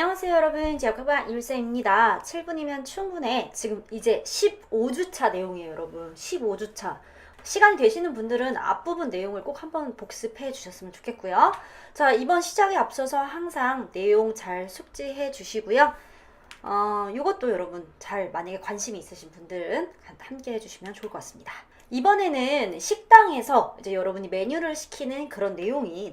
안녕하세요 여러분. 제약학반 일세입니다. 7분이면 충분해. 지금 이제 15주차 내용이에요 여러분. 15주차. 시간이 되시는 분들은 앞부분 내용을 꼭 한번 복습해 주셨으면 좋겠고요. 자 이번 시작에 앞서서 항상 내용 잘 숙지해 주시고요. 어, 이것도 여러분 잘 만약에 관심이 있으신 분들은 함께 해주시면 좋을 것 같습니다. 이번에는 식당에서 이제 여러분이 메뉴를 시키는 그런 내용이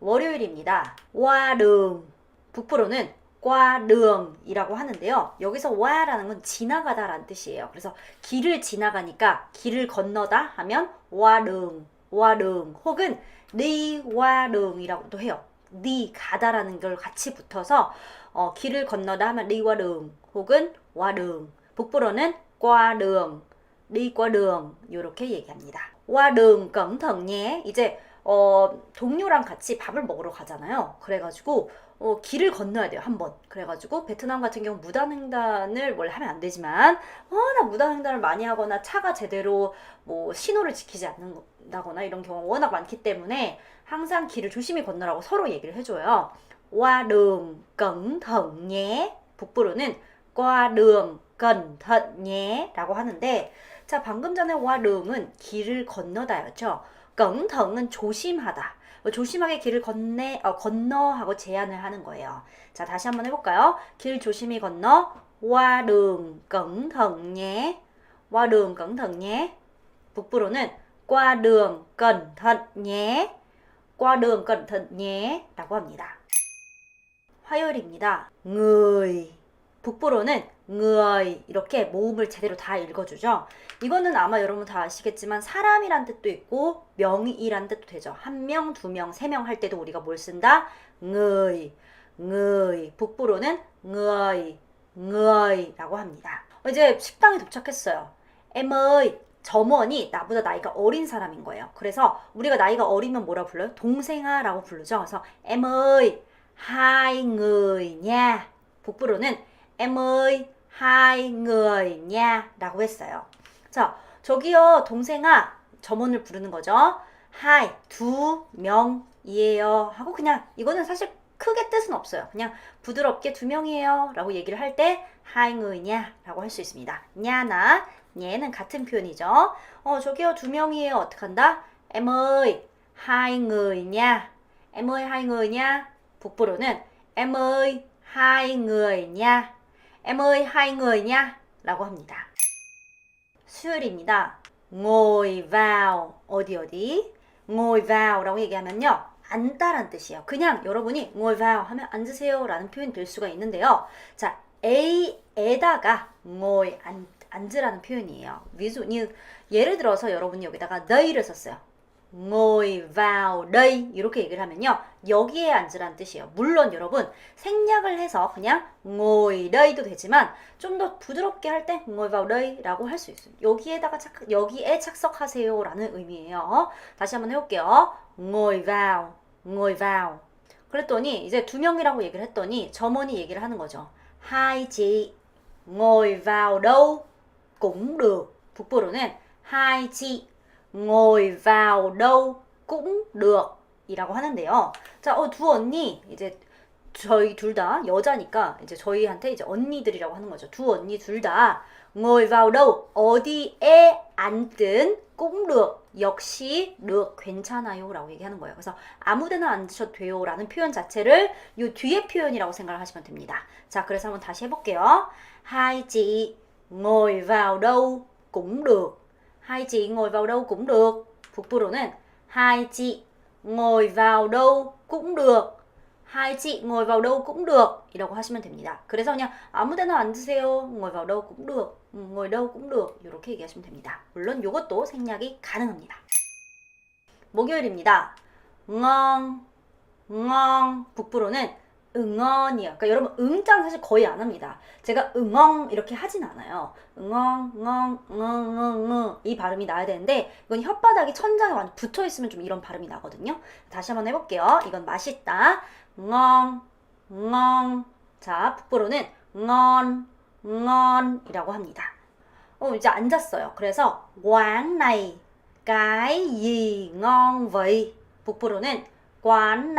월요일입니다. 와릉 북부로는 꽈릉이라고 하는데요. 여기서 와라는 건 지나가다라는 뜻이에요. 그래서 길을 지나가니까 길을 건너다 하면 와릉, 와릉 혹은 리 와릉이라고도 해요. 리 가다라는 걸 같이 붙어서 어, 길을 건너다 하면 리와릉 혹은 와릉. 북부로는 꽈릉, 리꽈릉 이렇게 얘기합니다. 와릉 껑텅예 이제 어, 동료랑 같이 밥을 먹으러 가잖아요. 그래가지고 어, 길을 건너야 돼요, 한 번. 그래가지고 베트남 같은 경우 무단횡단을 원래 하면 안 되지만 워낙 무단횡단을 많이 하거나 차가 제대로 뭐 신호를 지키지 않는다거나 이런 경우가 워낙 많기 때문에 항상 길을 조심히 건너라고 서로 얘기를 해줘요. 와 đường cẩn thận nhé. 북부로는 thận nhé 라고 하는데 자 방금 전에 와 đường 은 길을 건너다였죠. cẩn thận 은 조심하다. 뭐 조심하게 길을 건네 어, 건너 하고 제안을 하는 거예요. 자 다시 한번 해볼까요? 길 조심히 건너 đường cẩn thận nhé. 북부로는 đường cẩn thận nhé. 라고 합니다. 화요일입니다. người 북부로는 người 이렇게 모음을 제대로 다 읽어주죠. 이거는 아마 여러분 다 아시겠지만 사람이란 뜻도 있고 명이란 뜻도 되죠. 한 명, 두 명, 세 명 할 때도 우리가 뭘 쓴다? người, người 북부로는 người, người 라고 합니다. 이제 식당에 도착했어요. ơi, 점원이 나보다 나이가 어린 사람인 거예요. 그래서 우리가 나이가 어리면 뭐라 불러요? 동생아라고 부르죠. 그래서 người nha. 북부로는 em ơi, hai người nha 라고 했어요. 자, 저기요, 동생아. 점원을 부르는 거죠. 하이, 두 명이에요. 하고 그냥, 이거는 사실 크게 뜻은 없어요. 그냥 부드럽게 두 명이에요. 라고 얘기를 할 때, 하이 người 라고 할 수 있습니다. 냐나, 얘는 같은 표현이죠. 어, 저기요, 두 명이에요. 어떻게 한다? em ơi, hai người nha. em ơi, hai người nha. 북부로는 ơi, hai người nha. Em ơi, hai người nha. 라고 합니다. 수요일입니다. ngồi vào. 어디 어디? ngồi vào 라고 얘기하면요. 앉다란 뜻이에요. 그냥 여러분이 ngồi vào 하면 앉으세요 라는 표현이 될 수가 있는데요. 자 A에다가 ngồi 앉, 앉으라는 표현이에요. như 예를 들어서 여러분이 여기다가 day를 썼어요 ngồi vào đây. 이렇게 얘기를 하면요. 여기에 앉으라는 뜻이에요. 물론 여러분 생략을 해서 그냥 ngồi day도 되지만 좀 더 부드럽게 할 때 ngồi vào đây 라고 할 수 있어요. 여기에다가 착, 여기에 착석하세요 라는 의미예요. 다시 한번 해 볼게요. ngồi vào ngồi vào. 그랬더니 이제 두 명이라고 얘기를 했더니 점원이 얘기를 하는 거죠. Hai chị ngồi vào đâu? cũng được. 북부로는 hai chị ngồi vào đâu cũng được 이라고 하는데요. 자, 어, 두 언니 이제 저희 둘 다 여자니까 이제 저희한테 이제 언니들이라고 하는 거죠. 두 언니 둘 다 ngồi vào đâu 어디에 앉든 cũng 역시 được 괜찮아요라고 얘기하는 거예요. 그래서 아무데나 앉으셔도 돼요라는 표현 자체를 요 뒤에 표현이라고 생각을 하시면 됩니다. 자, 그래서 한번 다시 해볼게요. hai chị ngồi vào đâu cũng được hai chị ngồi vào đâu cũng được. 북부로는 hai chị ngồi vào đâu cũng được. hai chị ngồi vào đâu cũng được 이라고 하시면 됩니다. 그래서 그냥 아무 데나 앉으세요. ngồi vào đâu cũng được. 음, ngồi đâu cũng được. 이렇게 얘기하시면 됩니다. 물론 이것도 생략이 가능합니다. 목요일입니다. 응엉, 응엉. 북부로는 응언이요. 그러니까 여러분 응자는 사실 거의 안 합니다. 제가 응엉 이렇게 하진 않아요. 응엉, 응엉, 응엉, 응엉 이 발음이 나야 되는데 이건 혓바닥이 천장에 완전 붙어 있으면 좀 이런 발음이 나거든요. 다시 한번 해볼게요. 이건 맛있다. 응엉, 응엉. 자, 북부로는 응언, 응언이라고 합니다. 어, 이제 앉았어요. 그래서 quán này cái? 북부로는 quán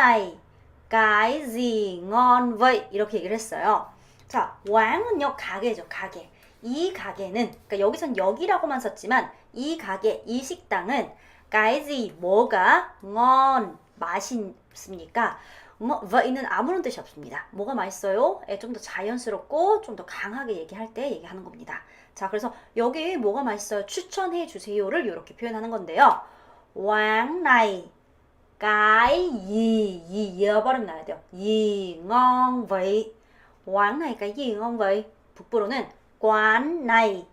cái gì ngon vậy? 이렇게 얘기를 했어요. 자, 왕은요 가게죠, 가게. 이 가게는 그러니까 여기선 여기라고만 썼지만 이 가게, 이 식당은 cái 뭐가 ngon 맛있습니까? 뭐 왜이는 아무런 뜻이 없습니다. 뭐가 맛있어요? 예, 좀더 자연스럽고 좀 더 강하게 얘기할 때 얘기하는 겁니다. 자, 그래서 여기 뭐가 맛있어요? 추천해 주세요를 이렇게 표현하는 건데요. 왕 này cái gì gì 여 발음 나야 돼요. gì ngon vậy? quán này cái gì ngon vậy? 북부로는 quán này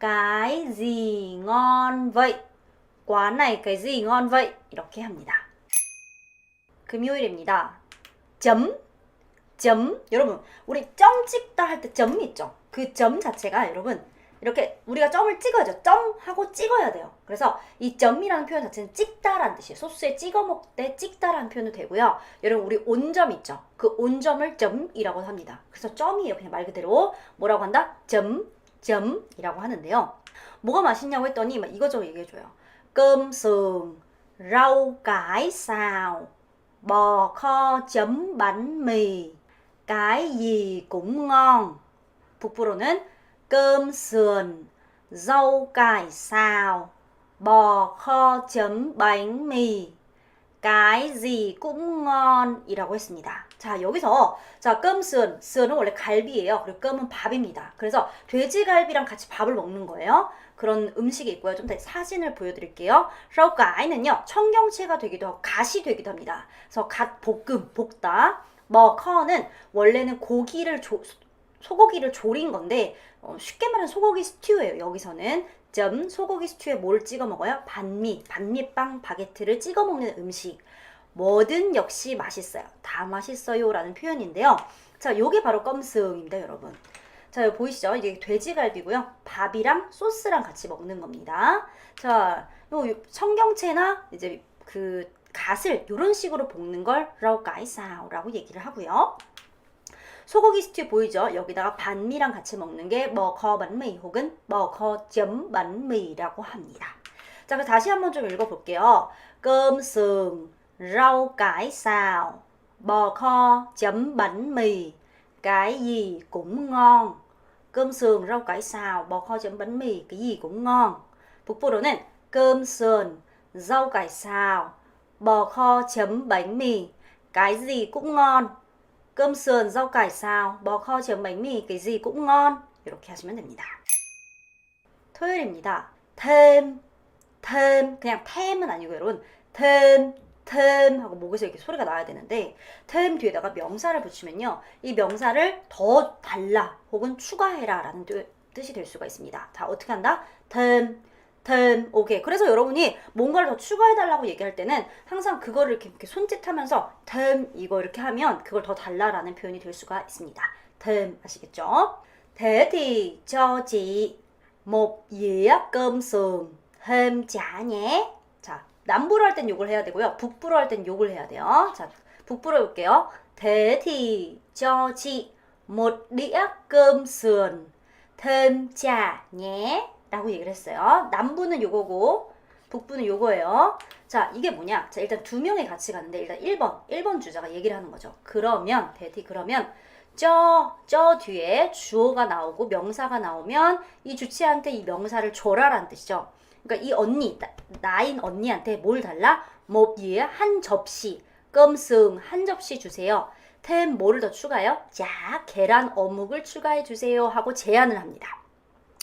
cái gì ngon vậy? quán này cái gì ngon vậy? 이렇게 합니다. 금요일입니다. 점, 점. 여러분, 우리 점 찍다 할 때 점 있죠? 그 점 자체가 여러분, 이렇게 우리가 점을 찍어야죠. 점 하고 찍어야 돼요. 그래서 이 점이라는 표현 자체는 찍다라는 뜻이에요. 소스에 찍어 때 찍다라는 표현도 되고요. 여러분, 우리 온점 있죠? 그 온점을 점이라고 합니다. 그래서 점이에요. 그냥 말 그대로. 뭐라고 한다? 점, 점이라고 하는데요. 뭐가 맛있냐고 했더니 막 이거저거 얘기해줘요. kho chấm bánh mì, cái gì cũng ngon. 북부로는 cơm sườn, rau cải xào, bò kho chấm bánh mì, cũng ngon 이라고 했습니다. 자, 여기서 자, 끔스은, 스은은 원래 갈비예요. 그리고 끔은 밥입니다. 그래서 돼지갈비랑 같이 밥을 먹는 거예요. 그런 음식이 있고요. 좀 더 사진을 보여드릴게요. 라우까이는요, 청경채가 되기도 하고 갓이 되기도 합니다. 그래서 갓 볶음, 볶다. 뭐 커는 원래는 고기를 조, 소고기를 조린 건데 어, 쉽게 말하면 소고기 스튜예요. 여기서는 점 소고기 스튜에 뭘 찍어 먹어요? 반미, 반미빵, 바게트를 찍어 먹는 음식. 뭐든 역시 맛있어요. 다 맛있어요라는 표현인데요. 자, 요게 바로 껌스입니다, 여러분. 자, 여기 보이시죠? 이게 돼지갈비고요. 밥이랑 소스랑 같이 먹는 겁니다. 자, 요 청경채나 이제 그 갓을 이런 식으로 볶는 걸 라오까이사오라고 얘기를 하고요. 소고기 스튜 보이죠? 여기다가 반미랑 같이 먹는 게 머커 반미 혹은 머커 점 반미라고 합니다. 자, 그럼 다시 한번 좀 읽어볼게요. sườn, rau cải xào, bò kho chấm bánh mì, cái gì cũng ngon. cơm sườn, rau cải xào, bò kho chấm bánh mì, cái gì cũng ngon. 북부로는 cơm sườn, rau cải xào, bò kho chấm bánh mì, cái gì cũng ngon. Cơm sườn, rau cải xào, bò kho chấm bánh mì, cái gì cũng ngon. 이렇게 하시면 됩니다. 토요일입니다. 템, 템, 그냥 템은 아니고 여러분, 템, 템 하고 목에서 이렇게 소리가 나야 되는데 템 뒤에다가 명사를 붙이면요. 이 명사를 더 달라 혹은 추가해라 라는 뜻이 될 수가 있습니다. 자, 어떻게 한다? 템, 템, 오케이. 그래서 여러분이 뭔가를 더 추가해달라고 얘기할 때는 항상 그거를 이렇게, 이렇게 손짓하면서 템 이거 이렇게 하면 그걸 더 달라라는 표현이 될 수가 있습니다. 템 아시겠죠? Dĩa cơm sườn thêm chả nhé. 자, 남부로 할 땐 욕을 해야 되고요. 북부로 할 땐 욕을 해야 돼요. 자, 북부로 해볼게요. Đĩa cơm sườn thêm chả nhé. 라고 얘기를 했어요. 남부는 요거고 북부는 요거예요. 자, 이게 뭐냐? 자, 일단 두 명이 같이 가는데 일단 1번, 1번 주자가 얘기를 하는 거죠. 그러면 대티 그러면 저, 저 뒤에 주어가 나오고 명사가 나오면 이 주체한테 이 명사를 줘라라는 뜻이죠. 그러니까 이 언니, 나, 나인 언니한테 뭘 달라? 뭐, 예, 한 접시, 껌승, 한 접시 주세요. 템 뭐를 더 추가요? 자, 계란 어묵을 추가해 주세요 하고 제안을 합니다.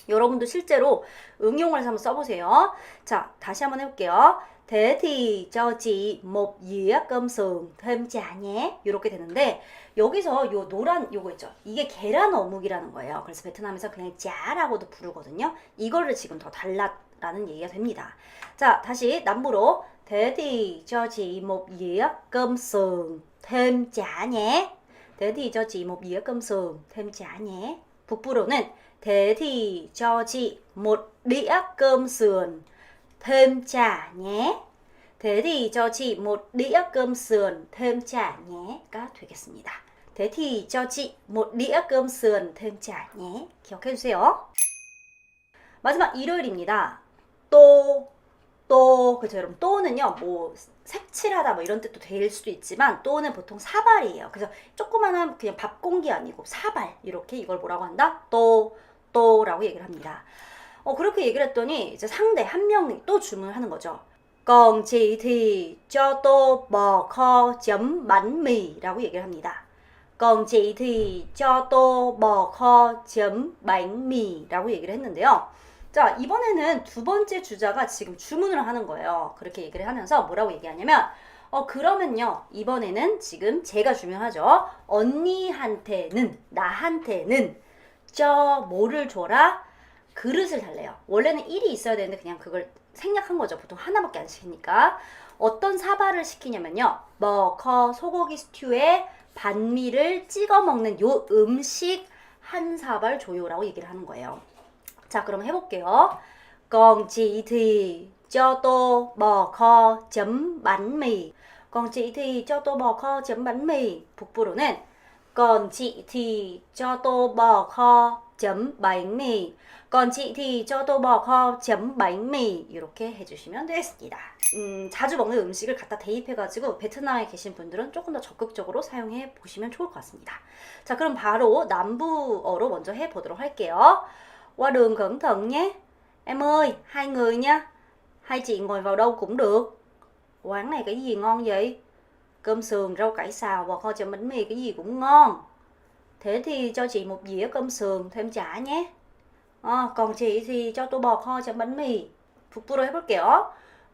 여러분도 실제로 응용을 한번 써보세요. 자, 다시 한번 해볼게요. Cơm sườn thêm chả nhé. 이렇게 되는데 여기서 요 노란 요거 있죠. 이게 계란 어묵이라는 거예요. 그래서 베트남에서 그냥 짜라고도 부르거든요. 이거를 지금 더 달라라는 얘기가 됩니다. 자, 다시 남부로 thì cho chị một dĩa cơm sườn thêm chả nhé. 북부로는 Thế thì cho chị một đĩa cơm sườn thêm chả nhé. Thế thì cho chị một đĩa cơm sườn thêm chả nhé. 가 되겠습니다. Thế thì cho chị một đĩa cơm sườn thêm chả nhé. 기억해 주세요. 마지막 일요일입니다. 또, 또 그죠 여러분 또는요 뭐 색칠하다 뭐 이런 뜻도 될 수도 있지만 또는 보통 사발이에요. 그래서 조그마한 그냥 밥 공기 아니고 사발 이렇게 이걸 뭐라고 한다? 또 또라고 얘기를 합니다. 어 그렇게 얘기를 했더니 이제 상대 한 명이 또 주문을 하는 거죠. Còn chị thì cho tô bò kho chấm bánh mì 라고 얘기를 합니다. Còn chị thì cho tô bò kho chấm bánh mì 라고 얘기를 했는데요. 자, 이번에는 두 번째 주자가 지금 주문을 하는 거예요. 그렇게 얘기를 하면서 뭐라고 얘기하냐면, 어, 그러면요. 이번에는 지금 제가 주문하죠. 언니한테는, 나한테는, 저 뭐를 줘라? 그릇을 달래요. 원래는 1이 있어야 되는데 그냥 그걸 생략한 거죠. 보통 하나밖에 안 시키니까. 어떤 사발을 시키냐면요. 머커 소고기 스튜에 반미를 찍어 먹는 요 음식 한 사발 줘요라고 얘기를 하는 거예요. 자, 그럼 해볼게요. Còn chị thì cho tô bò kho chấm bánh mì. Còn chị thì cho tô bò kho chấm bánh mì. 북부로는 Còn chị thì cho tô bò kho chấm bánh mì. Còn chị thì cho tô bò kho chấm bánh mì. 이렇게 해주시면 되겠습니다. 음, 자주 먹는 음식을 갖다 대입해가지고 베트남에 계신 분들은 조금 더 적극적으로 사용해 보시면 좋을 것 같습니다. 자, 그럼 바로 남부어로 먼저 해보도록 할게요. qua đường cẩn thận nhé. Em ơi, hai người nha. Hai chị ngồi vào đâu cũng được. Quán này cái gì ngon vậy? Cơm sườn, rau cải xào và kho chấm bánh mì cái gì cũng ngon. Thế thì cho chị một dĩa cơm sườn thêm chả nhé. À, còn chị thì cho tôi bò kho chấm bánh mì. Phục tôi đấy bất kể.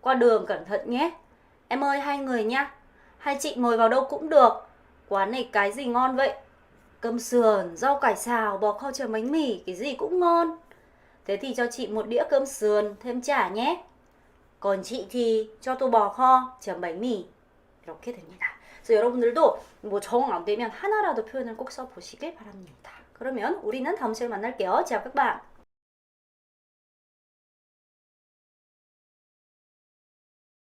Qua đường cẩn thận nhé. Em ơi, hai người nha. Hai chị ngồi vào đâu cũng được. Quán này cái gì ngon vậy? Cơm sườn, rau cải xào, bò kho chấm bánh mì, cái gì cũng ngon. Thế thì cho chị một đĩa cơm sườn, thêm chả nhé. Còn chị thì cho tô bò kho, chấm bánh mì. 이렇게 됩니다. 그래서 여러분들도 뭐 정 안 되면 하나라도 표현을 꼭 써보시길 바랍니다. 그러면 우리는 다음 시간에 만날게요. 제가 các bạn.